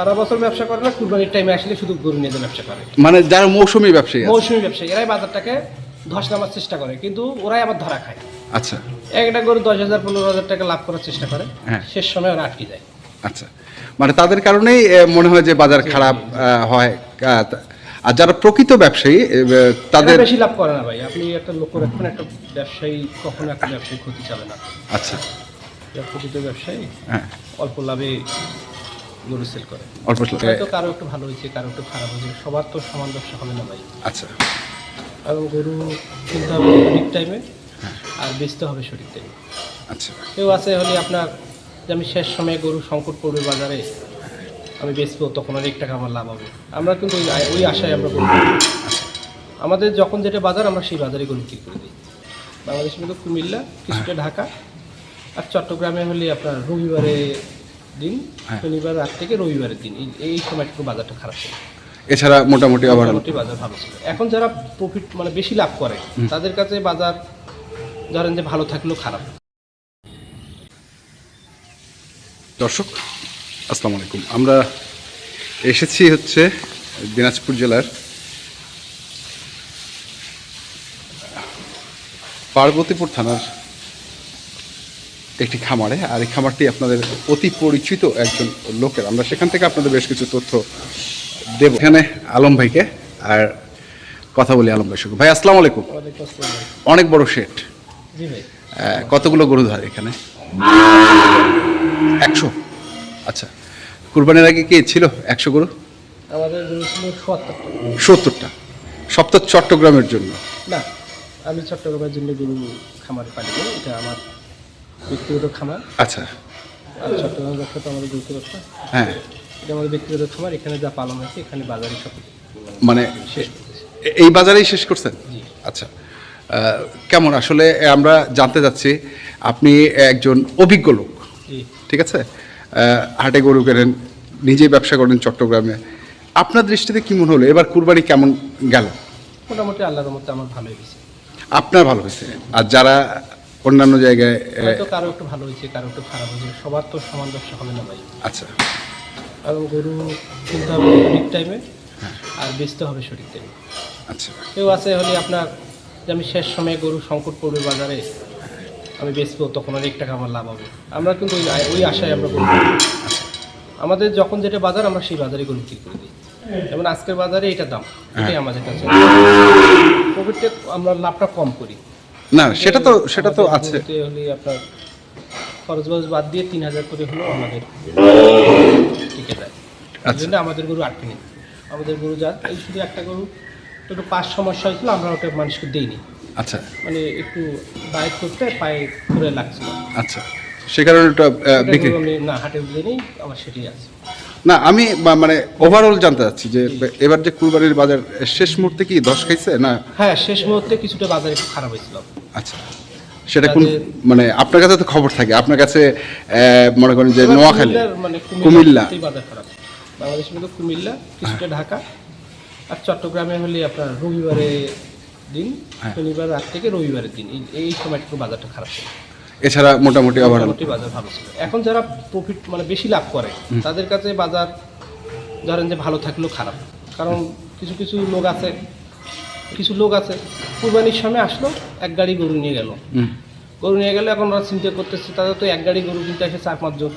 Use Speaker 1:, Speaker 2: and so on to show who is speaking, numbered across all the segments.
Speaker 1: সারা বছর ব্যবসা করে না কুরবানির টাইমে আসলে শুধু গরু নিয়ে ব্যবসা করে।
Speaker 2: মানে যারা মৌসুমী ব্যবসায়ী।
Speaker 1: মৌসুমী ব্যবসায়ী এরাই বাজারটাকে ধস নামার চেষ্টা করে কিন্তু ওরাই আবার ধরা খায়।
Speaker 2: আচ্ছা।
Speaker 1: একটা গরু দশ হাজার পনেরো হাজার টাকা লাভ করার চেষ্টা করে
Speaker 2: হ্যাঁ।
Speaker 1: শেষ সময় ওরা আটকে যায়।
Speaker 2: আচ্ছা। মানে তাদের কারণেই মনে হয় যে বাজার খারাপ হয়। আর যারা প্রকৃত ব্যবসায়ী তাদের
Speaker 1: বেশি লাভ করে না ভাই। আপনি একটা লক্ষ্য রাখবেন একটা ব্যবসায়ী কখনো একটা ব্যবসায়ী ক্ষতি চাবে না।
Speaker 2: আচ্ছা।
Speaker 1: প্রকৃত ব্যবসায়ী
Speaker 2: হ্যাঁ।
Speaker 1: অল্প লাভে গরু সেল করে।
Speaker 2: অল্প।
Speaker 1: হয়তো কারও একটু ভালো হয়েছে কারও একটু খারাপ হয়েছে সবার তো সমান ব্যবসা হবে না ভাই।
Speaker 2: আচ্ছা।
Speaker 1: কারণ গরু কিনতে হবে সঠিক টাইমে আর বেচতে হবে সঠিক টাইমে
Speaker 2: আচ্ছা।
Speaker 1: কেউ আছে হলে আপনার যে আমি শেষ সময়ে গরু সংকট পড়বে বাজারে আমি বেচবো তখন অনেক টাকা আমার লাভ হবে। আমরা কিন্তু ওই ওই আশায় আমরা গরু আমাদের যখন যেটা বাজার আমরা সেই বাজারে গরু বিক্রি করে দিই বাংলাদেশের মধ্যে কুমিল্লা কিছুটা ঢাকা আর চট্টগ্রামে হলে আপনার রবিবারে দিন
Speaker 2: হ্যাঁ।
Speaker 1: শনিবার রাত থেকে রবিবারের দিন। এই- সময় একটু বাজারটা খারাপ ছিল।
Speaker 2: এছাড়া মোটামুটি ওভারঅল
Speaker 1: মোটামুটি বাজার ভালো ছিল। এখন যারা প্রফিট মানে বেশি লাভ করে তাদের কাছে বাজার ধরেন যে ভালো থাকলেও খারাপ।
Speaker 2: দর্শক আসসালামু আলাইকুম। আমরা এসেছি হচ্ছে দিনাজপুর জেলার পার্বতীপুর থানার একটি খামারে আর এই খামারটি আপনাদের অতি পরিচিত একজন লোকের। আমরা সেখান থেকে আপনাদের বেশ কিছু তথ্য দেব। এখানে আলম ভাইকে আর কথা বলি আলম সঙ্গে। ভাই আসসালামু আলাইকুম।
Speaker 1: ভাই।
Speaker 2: অনেক বড়
Speaker 1: ভাই।
Speaker 2: কতগুলো গরু ধরে এখানে? একশো। আচ্ছা কুরবানির আগে কি ছিল একশো গরু?
Speaker 1: আমাদের গরু ছিল
Speaker 2: সত্তরটা। সপ্তাহ চট্টগ্রামের জন্য।
Speaker 1: না আমি চট্টগ্রামের জন্য গরু খামারে করি এটা আমার ব্যক্তিগত খামার।
Speaker 2: আচ্ছা।
Speaker 1: আর চট্টগ্রাম ব্যবসা তো আমাদের গুরুত্ব ব্যবসা।
Speaker 2: হ্যাঁ।
Speaker 1: এটা আমাদের ব্যক্তিগত খামার এখানে যা পালন হয়েছে এখানে বাজারে সব।
Speaker 2: মানে এই বাজারেই শেষ করছেন? আচ্ছা। কেমন? আসলে আমরা জানতে যাচ্ছি আপনি একজন অভিজ্ঞ লোক ঠিক আছে? হাটে গরু কেনেন নিজেই ব্যবসা করেন চট্টগ্রামে। আপনার দৃষ্টিতে কি মনে হলো এবার কুরবানি কেমন গেল?
Speaker 1: মোটামুটি আল্লাহর মধ্যে আমার ভালো হয়েছে।
Speaker 2: আপনার ভালো হয়েছে। আর যারা অন্যান্য জায়গায়
Speaker 1: হয়তো কারও একটু ভালো হয়েছে কারও একটু খারাপ হয়েছে সবার তো সমান ব্যবসা হবে না ভাই।
Speaker 2: আচ্ছা।
Speaker 1: কারণ গরু কিনতে হবে সঠিক টাইমে আর বেচতে হবে সঠিক টাইমে
Speaker 2: আচ্ছা।
Speaker 1: কেউ আছে হলে আপনার যে আমি শেষ সময়ে গরু সংকট পড়বে বাজারে আমি বেচবো তখন অনেক টাকা আমার লাভ হবে। আমরা কিন্তু ওই ওই আশায় আমরা কিনি। আমাদের যখন যেটা বাজার আমরা সেই বাজারে গরু বিক্রি করে দিই। যেমন আজকের বাজারে এটা দাম এটাই আমাদের কাছে। প্রফিটটা আমরা লাভটা কম করি।
Speaker 2: না সেটা তো সেটা তো আছে।
Speaker 1: হলে আপনার খরচ বাজ বাদ দিয়ে তিন হাজার করে হলেও আমাদের টিকে যায়
Speaker 2: আচ্ছা।
Speaker 1: জন্য আমাদের গরু আটকে নেই। আমাদের গরু যার এই শুধু একটা গরু একটু পাঁচ সমস্যা হয়েছিল আমরা ওটা মানুষকে দিইনি।
Speaker 2: আচ্ছা।
Speaker 1: মানে একটু ডায়েট করতে পায়ে ঘুরে লাগছিল।
Speaker 2: আচ্ছা। সে কারণে ওটা বিক্রি
Speaker 1: না হাটে বুঝে নেই আমার সেটাই আছে।
Speaker 2: না আমি মানে ওভারঅল জানতে চাচ্ছি যে এবার যে কুরবানির বাজার শেষ মুহূর্তে কি দশ খাইছে না?
Speaker 1: হ্যাঁ শেষ মুহূর্তে কিছুটা বাজার একটু খারাপ হয়েছিল।
Speaker 2: আচ্ছা সেটা কোন মানে আপনার কাছে তো খবর থাকে আপনার কাছে মনে করেন যে নোয়াখালী
Speaker 1: মানে
Speaker 2: কুমিল্লা।
Speaker 1: কুমিল্লাতেই বাজার খারাপ। বাংলাদেশের মধ্যে কুমিল্লা কিছুটা ঢাকা আর চট্টগ্রামে হলে আপনার রবিবারে দিন
Speaker 2: হ্যাঁ।
Speaker 1: শনিবার রাত থেকে রবিবারের দিন এই- এই সময় একটু বাজারটা খারাপ ছিল।
Speaker 2: এছাড়া মোটামুটি ওভারঅল
Speaker 1: মোটামুটি বাজার ভালো। ছিল এখন যারা প্রফিট মানে বেশি লাভ করে তাদের কাছে বাজার ধরেন যে ভালো থাকলেও খারাপ। কারণ কিছু কিছু লোক আছে কিছু লোক আছে কুরবানির সময় আসলো এক গাড়ি গরু নিয়ে গেল। গরু নিয়ে গেলে এখন ওরা চিন্তা করতেছে তাদের তো এক গাড়ি গরু কিনতে আসে চার পাঁচজন।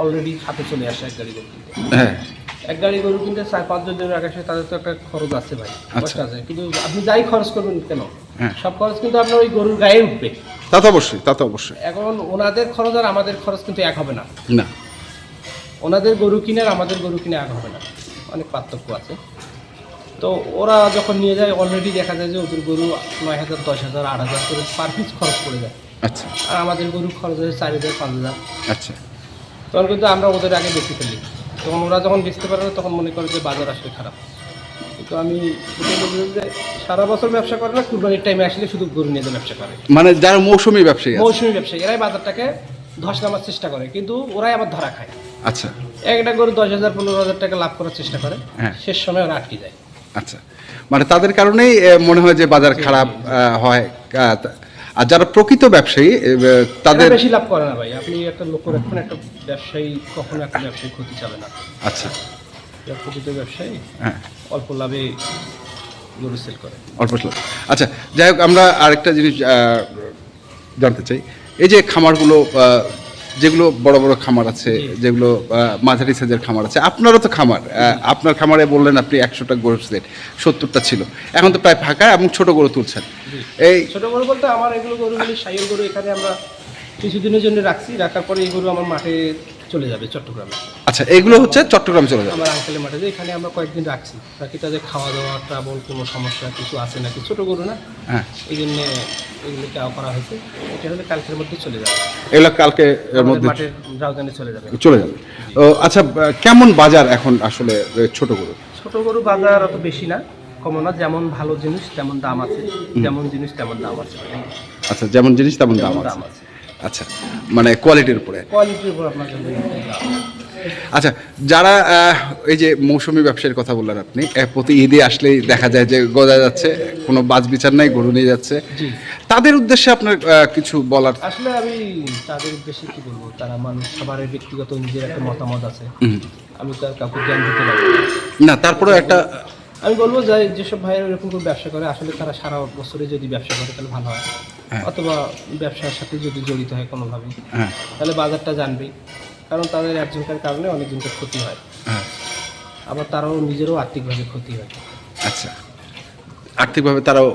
Speaker 1: অলরেডি হাতে চলে আসে এক গাড়ি গরু কিনতে।
Speaker 2: হ্যাঁ।
Speaker 1: এক গাড়ি গরু কিনতে চার পাঁচজন জনের আকাশে তাদের তো একটা খরচ আছে ভাই।
Speaker 2: আচ্ছা।
Speaker 1: আছে। কিন্তু আপনি যাই খরচ করবেন কেন?
Speaker 2: হ্যাঁ।
Speaker 1: সব খরচ কিন্তু আপনার ওই গরুর গায়ে উঠবে।
Speaker 2: তা তো অবশ্যই তা তো অবশ্যই।
Speaker 1: এখন ওনাদের খরচ আর আমাদের খরচ কিন্তু এক হবে না।
Speaker 2: না।
Speaker 1: ওনাদের গরু কিনে আর আমাদের গরু কিনে এক হবে না। অনেক পার্থক্য আছে। তো ওরা যখন নিয়ে যায় অলরেডি দেখা যায় যে ওদের গরু নয় হাজার দশ হাজার আট হাজার করে পার পিস খরচ পড়ে যায়।
Speaker 2: আচ্ছা।
Speaker 1: আর আমাদের গরু খরচ হয়েছে চার হাজার পাঁচ হাজার।
Speaker 2: আচ্ছা।
Speaker 1: তখন কিন্তু আমরা ওদের আগে বেশি ফেলি। তখন ওরা যখন বেচতে পারে না তখন মনে করে যে বাজার আসলে খারাপ। কিন্তু আমি যে সারা বছর ব্যবসা করে না কুরবানির টাইমে আসলে শুধু গরু নিয়ে ব্যবসা করে।
Speaker 2: মানে যারা মৌসুমী ব্যবসায়ী।
Speaker 1: মৌসুমী ব্যবসায়ী এরাই বাজারটাকে ধস নামার চেষ্টা করে কিন্তু ওরাই আবার ধরা খায়।
Speaker 2: আচ্ছা।
Speaker 1: একটা গরু দশ হাজার পনেরো হাজার টাকা লাভ করার চেষ্টা করে
Speaker 2: হ্যাঁ।
Speaker 1: শেষ সময় ওরা আটকে যায়।
Speaker 2: আচ্ছা। মানে তাদের কারণেই মনে হয় যে বাজার খারাপ হয় তা- আর যারা প্রকৃত ব্যবসায়ী তাদের
Speaker 1: বেশি লাভ করে না ভাই। আপনি একটা লক্ষ্য রাখুন একটা ব্যবসায়ী কখনো একটা ব্যবসায়ী ক্ষতি চাবে না।
Speaker 2: আচ্ছা।
Speaker 1: প্রকৃত ব্যবসায়ী
Speaker 2: হ্যাঁ।
Speaker 1: অল্প লাভে গরু সেল করে।
Speaker 2: অল্প। আচ্ছা যাই হোক আমরা আরেকটা জিনিস জানতে চাই। এই যে খামারগুলো যেগুলো বড় বড় খামার আছে যেগুলো মাঝারি সাইজের খামার আছে আপনারও তো খামার। আপনার খামারে বললেন আপনি একশোটা গরু ছিলেন সত্তরটা ছিল। এখন তো প্রায় ফাঁকা এবং ছোট গরু তুলছেন। এই
Speaker 1: ছোট গরু বলতে আমার এগুলো গরু সাইল গরু এখানে আমরা কিছুদিনের জন্য রাখছি রাখার পরে এই গরু আমার মাঠে চলে যাবে চট্টগ্রামে।
Speaker 2: আচ্ছা এগুলো হচ্ছে চট্টগ্রাম চলে যাবে।
Speaker 1: আমার আঙ্কেলের মাঠে যে এখানে আমরা কয়েকদিন রাখছি। বাকি তাদের খাওয়া দাওয়া ট্রাভেল কোনো সমস্যা কিছু আছে নাকি? ছোট গরু না?
Speaker 2: হ্যাঁ।
Speaker 1: এই জন্যে এগুলো দেওয়া করা হয়েছে। এটা হলে কালকের মধ্যে চলে যাবে।
Speaker 2: এগুলো কালকে এর মধ্যে
Speaker 1: মাঠের রাজধানী চলে যাবে।
Speaker 2: চলে যাবে। ও, আচ্ছা আহ, কেমন বাজার এখন আসলে এ, ছোট গরু?
Speaker 1: ছোট গরু বাজার অত বেশি না কমন না। যেমন ভালো জিনিস তেমন দাম আছে। যেমন জিনিস তেমন দাম আছে।
Speaker 2: আচ্ছা যেমন জিনিস তেমন দাম
Speaker 1: তেমন
Speaker 2: আছে।
Speaker 1: দাম আছে।
Speaker 2: আচ্ছা মানে কোয়ালিটির উপরে।
Speaker 1: কোয়ালিটির উপর আপনার
Speaker 2: আচ্ছা যারা এই যে মৌসুমী ব্যবসার কথা বললেন আপনি প্রতি ঈদে আসলেই দেখা যায় যে গজা যাচ্ছে কোনো বাজ বিচার নাই গরু নিয়ে যাচ্ছে। তাদের উদ্দেশ্যে আপনার কিছু বলার
Speaker 1: আসলে আমি তাদের উদ্দেশ্যে কি বলব? তারা মানুষ সবার ব্যক্তিগত নিজের একটা মতামত আছে। আমি তার কাউকে জ্ঞান দিতে পারি না।
Speaker 2: তারপরে একটা
Speaker 1: আমি বলব যে যেসব ভাইয়েরা এরকম করে ব্যবসা করে আসলে তারা সারা বছরে যদি ব্যবসা করে তাহলে ভালো হ্যাঁ। অথবা ব্যবসার সাথে যদি জড়িত হয় কোনোভাবে
Speaker 2: হ্যাঁ।
Speaker 1: তাহলে বাজারটা জানবেই। কারণ তাদের একজনকার কারণে অনেকজনকে ক্ষতি হয়।
Speaker 2: হ্যাঁ।
Speaker 1: আবার তারাও নিজেরও আর্থিকভাবে ক্ষতি হয়।
Speaker 2: আচ্ছা। আর্থিকভাবে তারাও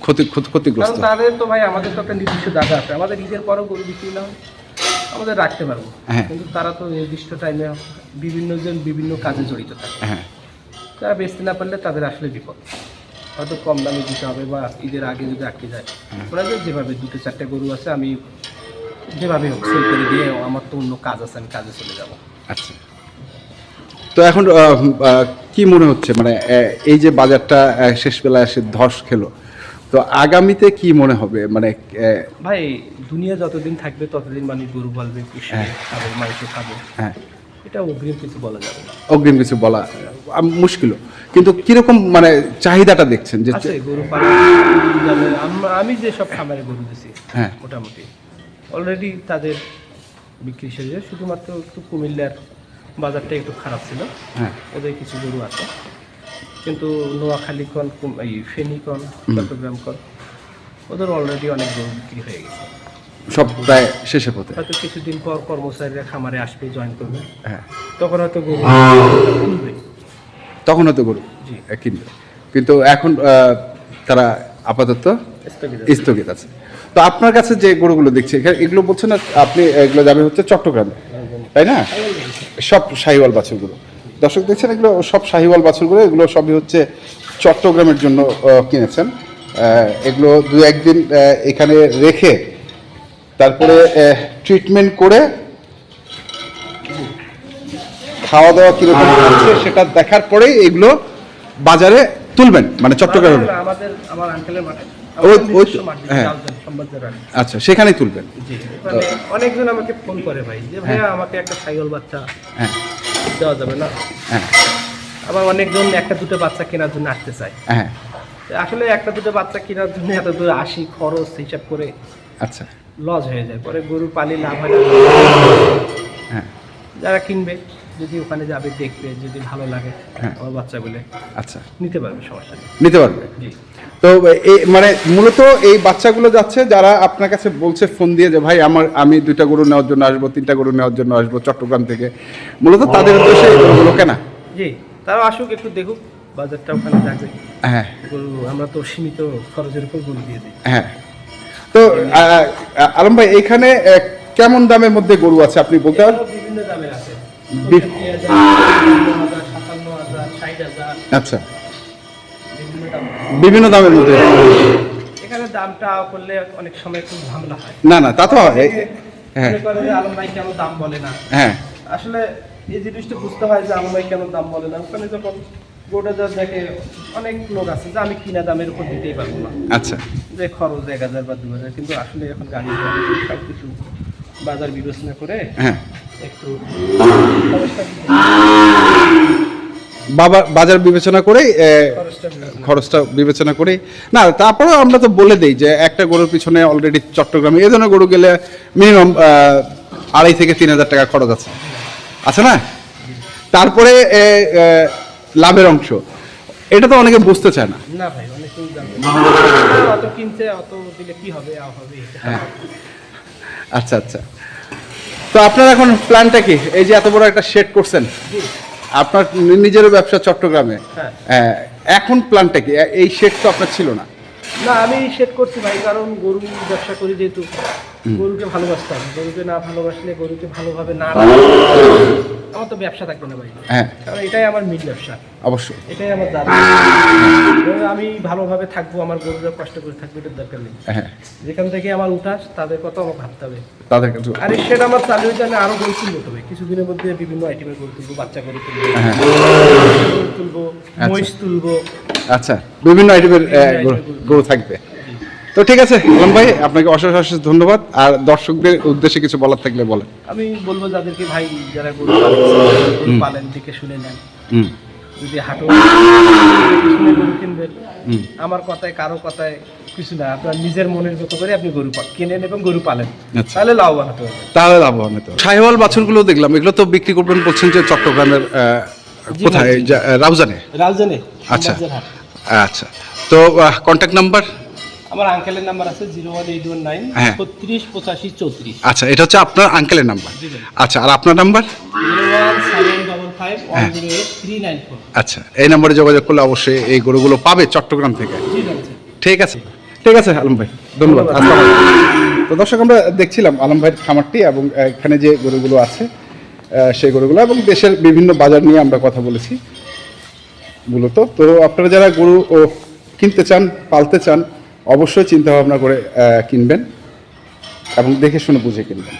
Speaker 2: ক্ষতি ক্ষতি- ক্ষতিগ্রস্ত।
Speaker 1: কারণ তাদের তো ভাই আমাদের তো একটা নির্দিষ্ট জায়গা আছে। আমাদের ঈদের পরও গরু বিক্রি না হয়। আমাদের রাখতে পারব।
Speaker 2: হ্যাঁ।
Speaker 1: কিন্তু তারা তো নির্দিষ্ট টাইমে বিভিন্ন জন বিভিন্ন কাজে জড়িত থাকে।
Speaker 2: হ্যাঁ।
Speaker 1: তারা বেচতে না পারলে তাদের আসলে বিপদ। হয়তো কম দামে দিতে হবে বা ঈদের আগে যদি আটকে যায়। ওরা যে যেভাবে দুটো চারটে গরু আছে আমি যেভাবে হোক সেল করে দিয়ে আমার তো অন্য কাজ আছে আমি কাজে চলে যাব।
Speaker 2: আচ্ছা। তো এখন কি মনে হচ্ছে? মানে এই যে বাজারটা আহ, শেষ বেলায় এসে ধস খেলো তো আগামীতে কি মনে হবে? মানে
Speaker 1: ভাই দুনিয়া যতদিন থাকবে ততদিন মানুষ গরু বলবে
Speaker 2: হ্যাঁ।
Speaker 1: খাবে মাংস খাবে।
Speaker 2: হ্যাঁ।
Speaker 1: এটা অগ্রিম কিছু বলা যাবে
Speaker 2: অগ্রিম কিছু বলা মুশকিল কিন্তু কীরকম মানে চাহিদাটা দেখছেন যে
Speaker 1: আছে গরু আমি যে সব খামারে গরু দিছি
Speaker 2: হ্যাঁ।
Speaker 1: মোটামুটি। অলরেডি তাদের বিক্রি শেষ শুধুমাত্র একটু কুমিল্লার বাজারটা একটু খারাপ ছিল।
Speaker 2: হ্যাঁ।
Speaker 1: ওদের কিছু গরু আছে। কিন্তু নোয়াখালী কন কুম- এই ফেনী কন চট্টগ্রাম কন ওদের অলরেডি অনেক গরু বিক্রি হয়ে গেছে।
Speaker 2: সব প্রায় শেষে পথে।
Speaker 1: হয়তো কিছুদিন পর কর্মচারীরা খামারে আসবে জয়েন করবে।
Speaker 2: হ্যাঁ।
Speaker 1: তখন হয়তো গরু কিনবে।
Speaker 2: তখন হয়তো গরু
Speaker 1: জি।
Speaker 2: কিনবে। কিন্তু এখন তারা আপাতত
Speaker 1: স্থগিত
Speaker 2: আছে। তো আপনার কাছে যে গরুগুলো দেখছি এগুলো বলছেন না আপনি এগুলো যাবে হচ্ছে চট্টগ্রামে তাই না? সব শাহিওয়াল বাছুরগুলো। দর্শক দেখছেন এগুলো সব শাহিওয়াল বাছুরগুলো এগুলো সবই হচ্ছে চট্টগ্রামের জন্য কিনেছেন। এগুলো দু একদিন এখানে রেখে তারপরে ট্রিটমেন্ট করে খাওয়া দাওয়া কীরকম হচ্ছে সেটা দেখার পরেই এগুলো বাজারে তুলবেন মানে চট্টগ্রামে।
Speaker 1: আমাদের আমার আঙ্কেলের মাঠে।
Speaker 2: হ্যাঁ। আচ্ছা সেখানেই তুলবেন।
Speaker 1: মানে অনেকজন আমাকে ফোন করে ভাই যে ভাইয়া আমাকে একটা সাইকেল বাচ্চা
Speaker 2: হ্যাঁ।
Speaker 1: দেওয়া যাবে না?
Speaker 2: হ্যাঁ।
Speaker 1: আবার অনেকজন একটা দুটো বাচ্চা কেনার জন্য আসতে চায়।
Speaker 2: হ্যাঁ।
Speaker 1: আসলে একটা দুটো বাচ্চা কেনার জন্য এত দূর আসি খরচ হিসাব করে।
Speaker 2: আচ্ছা।
Speaker 1: লস হয়ে যায় পরে গরু পালি লাভ হয় না।
Speaker 2: হ্যাঁ।
Speaker 1: যারা কিনবে যদি ওখানে যাবে দেখবে যদি ভালো লাগে
Speaker 2: হ্যাঁ।
Speaker 1: বাচ্চা বলে
Speaker 2: আচ্ছা।
Speaker 1: নিতে পারবে সমস্যা নেই।
Speaker 2: নিতে পারবে?
Speaker 1: জি।
Speaker 2: তো এই মানে মূলত এই বাচ্চাগুলো যাচ্ছে যারা আপনার কাছে বলছে ফোন দিয়ে যে ভাই আমার আমি দুইটা গরু নেওয়ার জন্য আসব তিনটা গরু নেওয়ার জন্য আসব চট্টগ্রাম থেকে। মূলত তাদের উদ্দেশ্যে এই গরুগুলো কেনা?
Speaker 1: জি তারা আসুক একটু দেখুক বাজারটা ওখানে যাবে।
Speaker 2: হ্যাঁ।
Speaker 1: গরু আমরা তো সীমিত খরচের উপর গরু দিয়ে দিই।
Speaker 2: হ্যাঁ। তো আলম ভাই এখানে কেমন দামের মধ্যে গরু আছে আপনি বলতে
Speaker 1: এগুলো বিভিন্ন দামের আছে।
Speaker 2: আচ্ছা।
Speaker 1: বিভিন্ন
Speaker 2: দামের মধ্যে।
Speaker 1: এখানে দামটা করলে অনেক সময় একটু ঝামেলা হয়।
Speaker 2: না না তা তো হয়। হ্যাঁ।
Speaker 1: আলম ভাই কেন দাম বলে না?
Speaker 2: হ্যাঁ।
Speaker 1: আসলে এই জিনিসটা বুঝতে হয় যে আলম ভাই কেন দাম বলে না? ওখানে যখন গোটা দেখে অনেক লোক আছে যে আমি কিনা দামের উপর দিতেই পারব না।
Speaker 2: আচ্ছা।
Speaker 1: যে খরচ এক হাজার বা দু হাজার কিন্তু আসলে এখন গাড়ি সব কিছু বাজার বিবেচনা করে
Speaker 2: হ্যাঁ।
Speaker 1: একটু
Speaker 2: বাবা বাজার বিবেচনা করেই
Speaker 1: খরচটা বিবেচনা।
Speaker 2: করি না তারপরেও আমরা তো বলে দিই যে একটা গরুর পিছনে অলরেডি চট্টগ্রামে এই ধরনের গরু গেলে মিনিমাম আড়াই থেকে তিন হাজার টাকা খরচ আছে। আছে না? তারপরে লাভের অংশ। এটা তো অনেকে বুঝতে চায় না।
Speaker 1: না ভাই অনেকেই জানতে অত কিনছে অত দিলে কি হবে আ হবে
Speaker 2: হ্যাঁ। আচ্ছা আচ্ছা। তো আপনার এখন প্ল্যানটা কি? এই যে এত বড় একটা শেড করছেন আপনার নিজেরও ব্যবসা চট্টগ্রামে।
Speaker 1: হ্যাঁ।
Speaker 2: হ্যাঁ, এখন প্ল্যানটা কি? এই শেড তো আপনার ছিল না।
Speaker 1: না আমি শেড করছি ভাই কারণ গরু ব্যবসা করি যেহেতু। গরুকে ভালোবাসতাম। গরুকে না ভালোবাসলে গরুকে ভালোভাবে না আমার তো ব্যবসা থাকবে না ভাই।
Speaker 2: হ্যাঁ।
Speaker 1: কারণ এটাই আমার মিল ব্যবসা।
Speaker 2: অবশ্যই।
Speaker 1: এটাই আমার দাবি আমি ভালোভাবে থাকব আমার গরুরা কষ্ট করে থাকবে এটার দরকার নেই।
Speaker 2: হ্যাঁ।
Speaker 1: যেখান থেকে আমার উঠাস তাদের কথা আমার ভাবতে হবে।
Speaker 2: তাদের কাছে
Speaker 1: আর সেটা আমার চালু হয়ে জানে আরও গরু তুলবো তবে কিছুদিনের মধ্যে বিভিন্ন আইটেমের গরু তুলবো বাচ্চা গরু তুলবো
Speaker 2: হ্যাঁ।
Speaker 1: তুলবো মহিষ তুলবো।
Speaker 2: আচ্ছা। বিভিন্ন আইটেমের গরু থাকবে। তো ঠিক আছে আলম ভাই আপনাকে অশেষ অশেষ ধন্যবাদ। আর দর্শকদের উদ্দেশ্যে কিছু বলার থাকলে বলেন।
Speaker 1: আমি বলব যাদেরকে ভাই যারা গরু পালেন দেখে শুনে নেন। যদি হাঁটো শুনে গরু কিনবেন আমার কথায় কারও কথায় কিছু না। আপনার নিজের মনের মতো করে আপনি গরু কেনেন এবং গরু পালেন।
Speaker 2: আচ্ছা।
Speaker 1: তাহলে লাভবান হতে পারবেন
Speaker 2: তাহলে লাভবান হতো সাহেওয়াল বাছুরগুলো দেখলাম এগুলো তো বিক্রি করবেন বলছেন যে চট্টগ্রামের কোথায়। যা- রাউজানে? আচ্ছা। আচ্ছা। তো কন্ট্যাক্ট নাম্বার
Speaker 1: আমার আঙ্কেলের নাম্বার আছে zero one eight one nine
Speaker 2: হ্যাঁ।
Speaker 1: ছত্রিশ পঁচাশি চৌত্রিশ।
Speaker 2: আচ্ছা এটা হচ্ছে আপনার আঙ্কেলের নাম্বার আচ্ছা আর আপনার নাম্বার হ্যাঁ। আচ্ছা এই নাম্বারে যোগাযোগ করলে অবশ্যই এই গরুগুলো পাবে চট্টগ্রাম থেকে। ঠিক আছে। ঠিক আছে আলম ভাই। ধন্যবাদ। তো দর্শক আমরা দেখছিলাম আলম ভাইয়ের খামারটি এবং এখানে যে গরুগুলো আছে সেই গরুগুলো এবং দেশের বিভিন্ন বাজার নিয়ে আমরা কথা বলেছি মূলত। তো আপনারা যারা গরু ও কিনতে চান পালতে চান অবশ্যই চিন্তা ভাবনা করে কিনবেন এবং দেখে শুনে বুঝে কিনবেন।